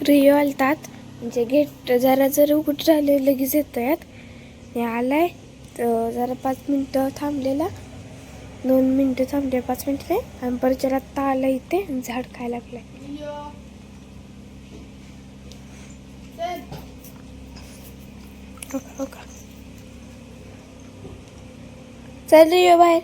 Rio आलतात. म्हणजे gate जरा जर उघड राहिले लगेच येतात हे आलाय. तर जरा पाच मिनटं थांबलेला. दोन मिनटं थांबले पाच मिनटं नाही. आणि परत जरा आत्ता आला इथे आणि झाड खायला लागलाय. चल. रिओ बाहेर.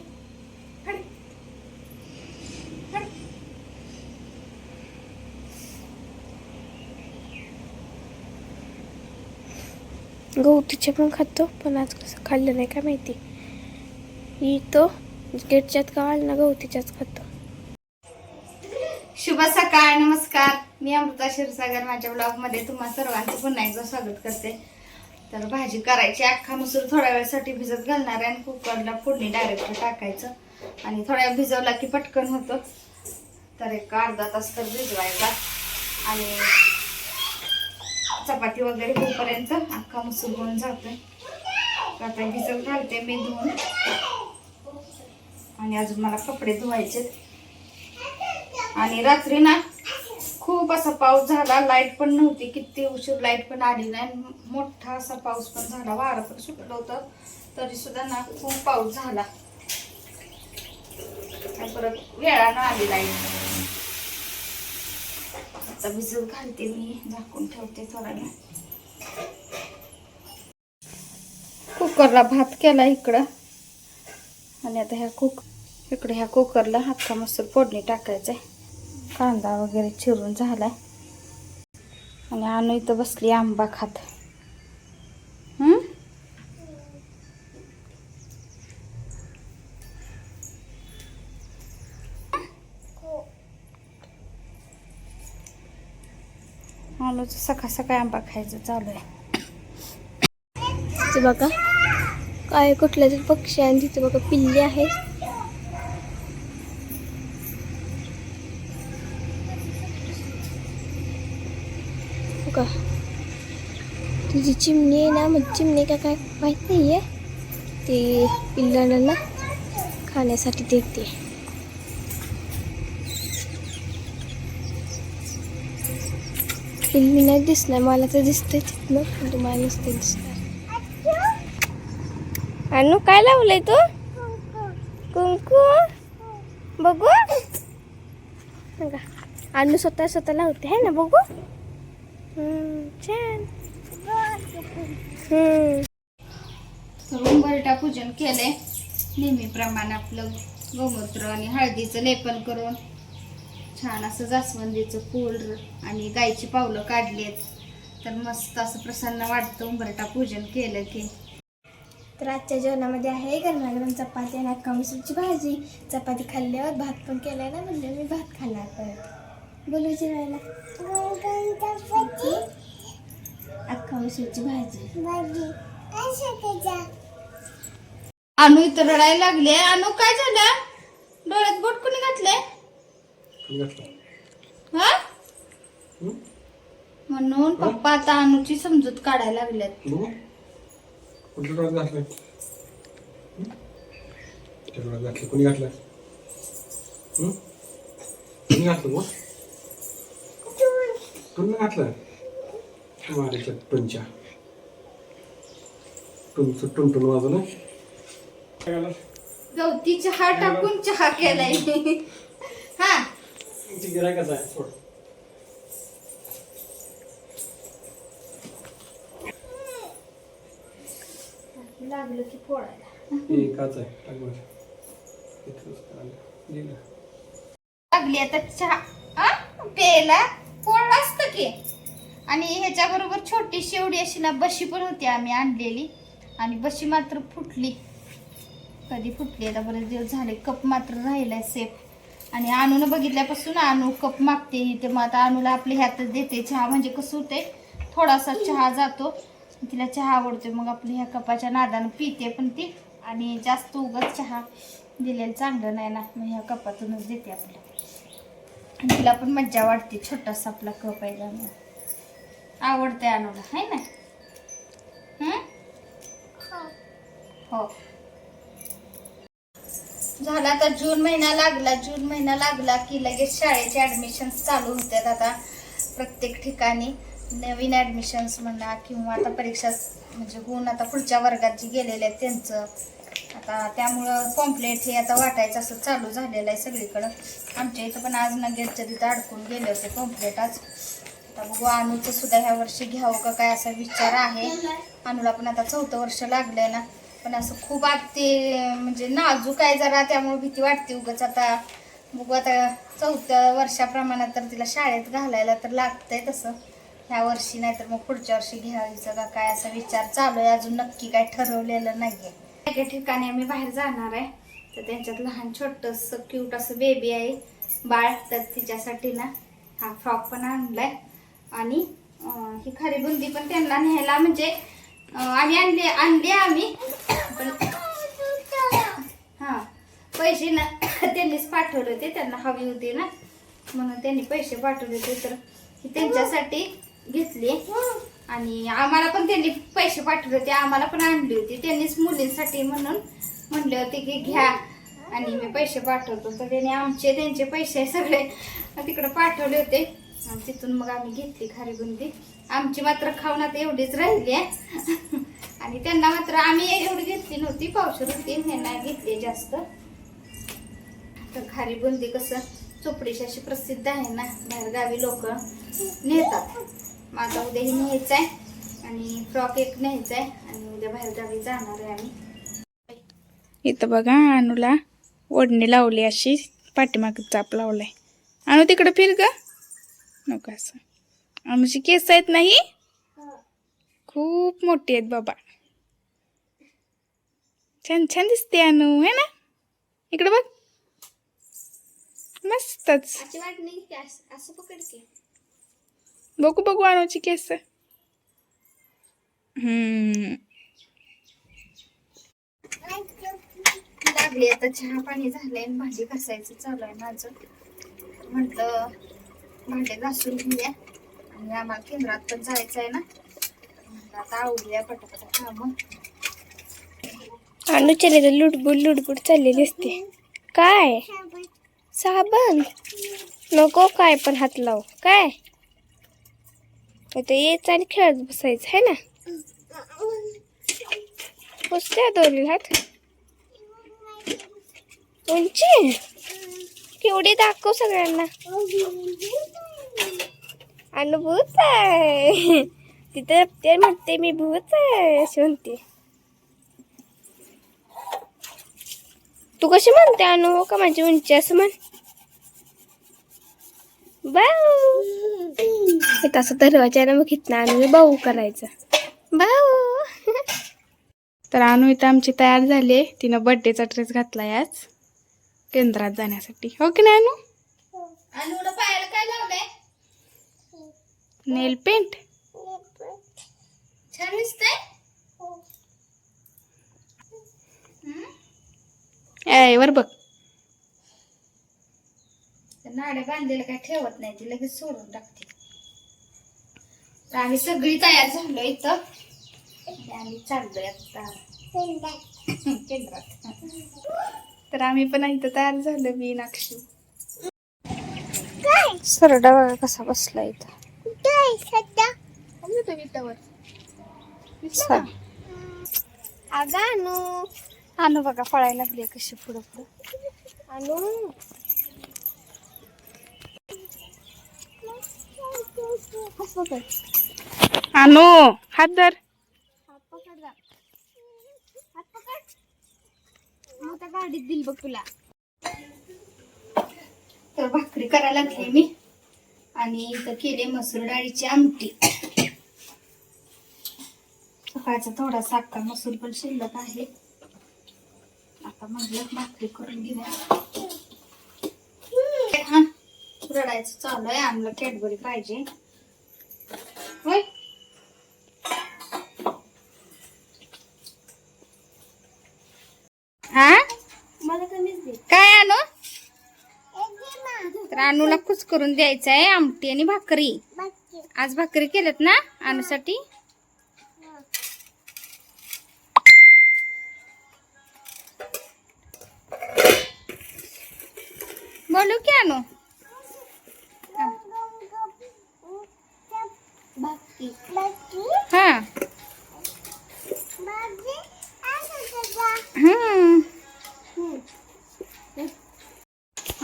गवतीचे पण खातो पण आज कसं खाल्लं नाही काय माहिती? ही तो गेटच्यात का ना गवतीच्याच खातो. शुभ सकाळ नमस्कार. मी अमृता क्षीरसागर माझ्या ब्लॉगमध्ये तुम्हा सर्वांचं पुन्हा एकदा स्वागत करते. तर भाजी करायची अख्खा मसूर थोड्या वेळासाठी भिजत घालणार आहे आणि कुकरला फोडणी डायरेक्ट टाकायचं. आणि थोड्या वेळ भिजवला की पटकन होतं. तर एक अर्धा तास तर भिजवायचा. आणि चपाती वगैरे होईपर्यंत अख्खा मसूर होऊन जातोय. आता भिजत घालते मी धुवून. आणि अजून मला कपडे धुवायचे आणि रात्री ना खूप असा पाऊस झाला. लाइट पण नव्हती. किती उशीर लाइट पण आली नाही. मोठा असा पाऊस पण झाला. वारं पण सुटलं होतं. तरी सुद्धा ना खूप पाऊस झाला. परत वेळानं आली लाइट. आता भिजत घालते मी झाकून ठेवते थोडा वेळ कुकरला भात केला इकडं. आणि आता ह्या कुक इकडे ह्या कुकरला हातका मस्त फोडणी टाकायचं आहे कांदा वगैरे चिरून झालाय. आणि आणू इथं बसली आंबा खात. आणूचं सकाळ सकाळी आंबा खायचं चालू आहे. तिथे बघा. काय कुठल्या तरी पक्षी आणि तिथे बघा पिल्ली आहे बघा. तुझी चिमणी आहे ना मग चिमणी का काय माहीत नाही आहे ते पिल्लांना खाण्यासाठी देते. पिल्ली नाही दिसणार मला तर दिसतंय तिथनं पण तुम्हाला नसते दिसणार अनु काय लावलंय तू? कुंकू. बघू. बघा. अनु स्वतः स्वतः लावते है ना बघू? छान. हम्म. तर उंबरटा पूजन केलंय. नेहमीप्रमाणे आपलं गोमूत्र आणि हळदीचं लेपन करून. छान असं जास्वंदीचं फूल आणि गाईची पावलं काढलीत. तर मस्त असं प्रसन्न वाटतं उंबरटा पूजन केलं की. तर आजच्या जेवणामध्ये आहे गरमागरम चपाती आणि अख्खा मसूरची भाजी. चपाती खाल्ल्यावर भात पण केलाय ना म्हणजे मी भात खाणार परत. बोलू जेवायला. अख्खा मसूरची भाजी. अनु इथं रडायला लागले. अनु काय झालं? डोळ्यात बोट कोणी घातले हा म्हणून पप्पा आता अनुची समजूत काढायला लागल्यात. बघू कुठल्या डोळ्यात घातलंय? कुठल्या डोळ्यात घातलं कोणी घातलं? कोणी घातलं मग कोणी घातलं मारेच्या टुनच्या टुनचं टुनटुन वाजवलं काय घाला? गवती चहा टाकून चहा केलाय. ती गिरायकाच आहे सोड लागलं की फोडायला एकाच आहे टाक बरं. इथलंच करायला. गेलं. लागली आता चहा आ? प्यायला असतं की आणि ह्याच्या बरोबर छोटी शेवडी अशी ना बशी पण होती आम्ही आणलेली आणि बशी मात्र फुटली कधी फुटली आता बरेच दिवस झाले कप मात्र राहिलाय सेफ आणि आणून बघितल्यापासून आणू कप मागते. ते मग आता आणूला आपल्या ह्यातच देते. चहा म्हणजे कसं होते थोडासा चहा जातो. तिला चहा आवडतो मग आपली ह्या कपाच्या नादानं पिते पण ती. आणि जास्त उगत चहा दिलेलं चांगलं नाही ना. मग ह्या कपातूनच देते आपल्या आणि तिला पण मज्जा वाटते छोटासा आपला कप आहे त्यामुळे आवडते अनुला आहे ना? हं? झाला आता जून महिना लागला जून महिना लागला की लगेच शाळेचे ॲडमिशन्स चालू होतात आता प्रत्येक ठिकाणी. नवीन ॲडमिशन्स म्हणा किंवा आता परीक्षा म्हणजे होऊन आता पुढच्या वर्गात जे गेलेले आहेत त्यांचं. आता त्यामुळं कॉम्प्लेट हे आता वाटायचं असं चालू झालेलं आहे सगळीकडं. आमच्या इथं पण आज नगेटच्या तिथं अडकून गेले होते कॉम्प्लेट आज. आता बघू अनुचं सुद्धा ह्या वर्षी घ्यावं का काय असा विचार आहे. अनुला पण आता चौथं वर्ष लागलं आहे ना. पण असं खूप आत ते म्हणजे नाजूक आहे जरा त्यामुळे भीती वाटते उगाच. आता बघू आता चौथ्या वर्षाप्रमाणे तर तिला शाळेत घालायला तर लागतंय तसं. ह्या वर्षी नाही तर मग पुढच्या वर्षी घ्यायचं का काय असा विचार चालू आहे. अजून नक्की काय ठरवलेलं नाहीये. एका ठिकाणी आम्ही बाहेर जाणार आहे. तर त्यांच्यात लहान छोटंसं क्यूट असं बेबी आहे. बाळ तर तिच्यासाठी ना हा फ्रॉक पण आणलाय. आणि ही खरी बुंदी पण त्यांना न्यायला म्हणजे आम्ही आणली आणली आम्ही. पण हा पैसे ना त्यांनीच पाठवले होते त्यांना हवी होती ना. म्हणून त्यांनी पैसे पाठवले होते तर त्यांच्यासाठी घेतली. आणि आम्हाला पण त्यांनी पैसे पाठवले होते आम्हाला पण आणली होती. त्यांनीच मुलींसाठी म्हणून म्हणले होते की घ्या. आणि मी पैसे पाठवतो. तर त्यांनी आमचे त्यांचे पैसे सगळे तिकडे पाठवले होते. तिथून मग आम्ही घेतली खारी बुंदी. आमची मात्र खावणात एवढीच राहिली आहे. आणि त्यांना मात्र आम्ही एवढी घेतली नव्हती पावशर होती त्यांना घेतली जास्त. तर खारी बुंदी कसं चोपडीशी अशी प्रसिद्ध आहे ना बाहेरगावी लोक नेतात. माझा उद्याही न्यायचा आहे आणि फ्रॉक एक न्यायचा आहे आणि उद्या बाहेरगावी जाणार आहे आम्ही. इथं बघा अनुला ओढणी लावली अशी पाठीमाग चाप लावलाय. अनु तिकडं फिर ग. नको असं. अनुची केस आहेत नाही? खूप मोठी आहेत बाबा. छान छान दिसते अनु है ना? इकडं बघ. मस्तच. बघू बघू अनुची केस. हम्म. लागली आता चहा पाणी झालंय भाजी घासायचं चालू आहे माझं. म्हटलं भांडे घासून घेऊया. आणि आम्हाला केंद्रात पण जायचं आहे ना आता आवडूया पटापटा कामं. अनुचरी तर लुडबुड लुडबुड चाललेली असते. काय? साबण? नको काय पण हात लावू. काय? ते यायचं आणि खेळत बसायचं है ना? पुसत्या दोन्ही हात. उंची? केवढी दाखव सगळ्यांना. अनुभूत आहे. तिथे ते म्हणते मी भूत आहे अशी म्हणते. तू कशी म्हणते अनु? का माझी उंची असं म्हण? बाऊ. इथं असं दरवाजा ना मग इथनं अनु बाऊ करायचं. बाऊ. तर अनु इथं आमची तयार झाली तिनं बर्थडेचा ड्रेस घातलाय आज. केंद्रात जाण्यासाठी. हो की नाही अनु? लावलंय? नेल पेंट छान दिसतंय ए वर बघ. नाड्या बांधलेलं काय ठेवत नाही ती लगेच सोडून टाकते. तर आम्ही सगळी तयार झालो इथं. आम्ही चाललोय आता. केंद्रात. तर आम्ही पण इथं तयार झालो मी नाक्षी सरडा बघा कसा बसला इथं. अगं अनु अनु बघा पळायला लागली कशी पुढं पुढं. बघ. अनु हात धर. गाडीत दिल बघ तुला. तर भाकरी करायला लागली मी. आणि इथं केले मसूर डाळीची आमटी. सकाळचा थोडा साखर मसूर पण शिल्लक आहे. आता म्हटलं भाकरी करून घेऊया. हा रडायचं चालू आहे. आम्हाला कॅडबरी पाहिजे. होय. हा? काय अनु तर अनुला कुच करून द्यायचं आहे आमटी आणि भाकरी. आज भाकरी केल्यात ना अनुसाठी? बोलू की अनु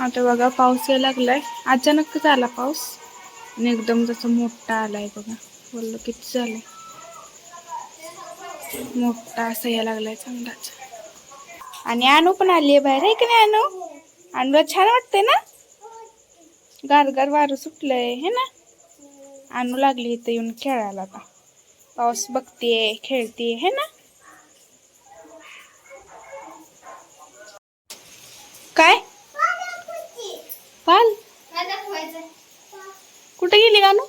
आता बघा पाऊस यायला लागलाय. अचानकच आला पाऊस. आणि एकदम जसं मोठा आलाय बघा. बोललो किती झालंय? मोठा असा यायला लागलाय चांगलाच. आणि आणू पण आली आहे बाहेर आहे की नाही आणू आणूला छान वाटतंय ना? गारगार वारं सुटलंय हे ना? आणू लागली इथं येऊन खेळायला आता. पाऊस बघतीये खेळतीये हे ना? काय? पाल? कुठे गेली गाणू?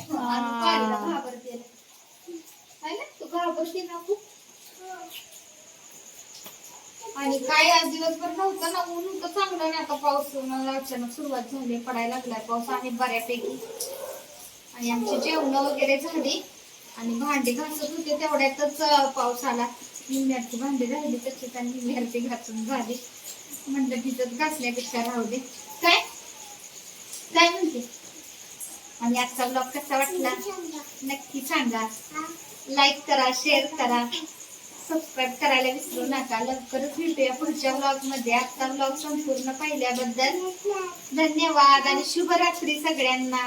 घाबरते तू घाबरते ना? खूप आणि काय आज दिवसभर नव्हतं ना ऊन होतं चांगलं नाही आता पाऊस मला अचानक सुरुवात झाली पडायला लागलाय पाऊस आहे बऱ्यापैकी. आणि आमची जेवण वगैरे झाली आणि भांडी घासत होते तेवढ्यातच पाऊस आला. निम्म्याची भांडी राहिली तशीच आणि निम्म्याची घासून झाली. म्हणलं भिजत घासण्यापेक्षा राहू दे. काय? काय म्हणते? आणि आजचा ब्लॉग कसा वाटला? नक्की सांगा. लाईक करा शेअर करा. सबस्क्राईब करायला विसरू नका. लवकरच भेटूया पुढच्या ब्लॉगमध्ये आजचा ब्लॉग संपूर्ण पाहिल्याबद्दल धन्यवाद आणि शुभरात्री सगळ्यांना.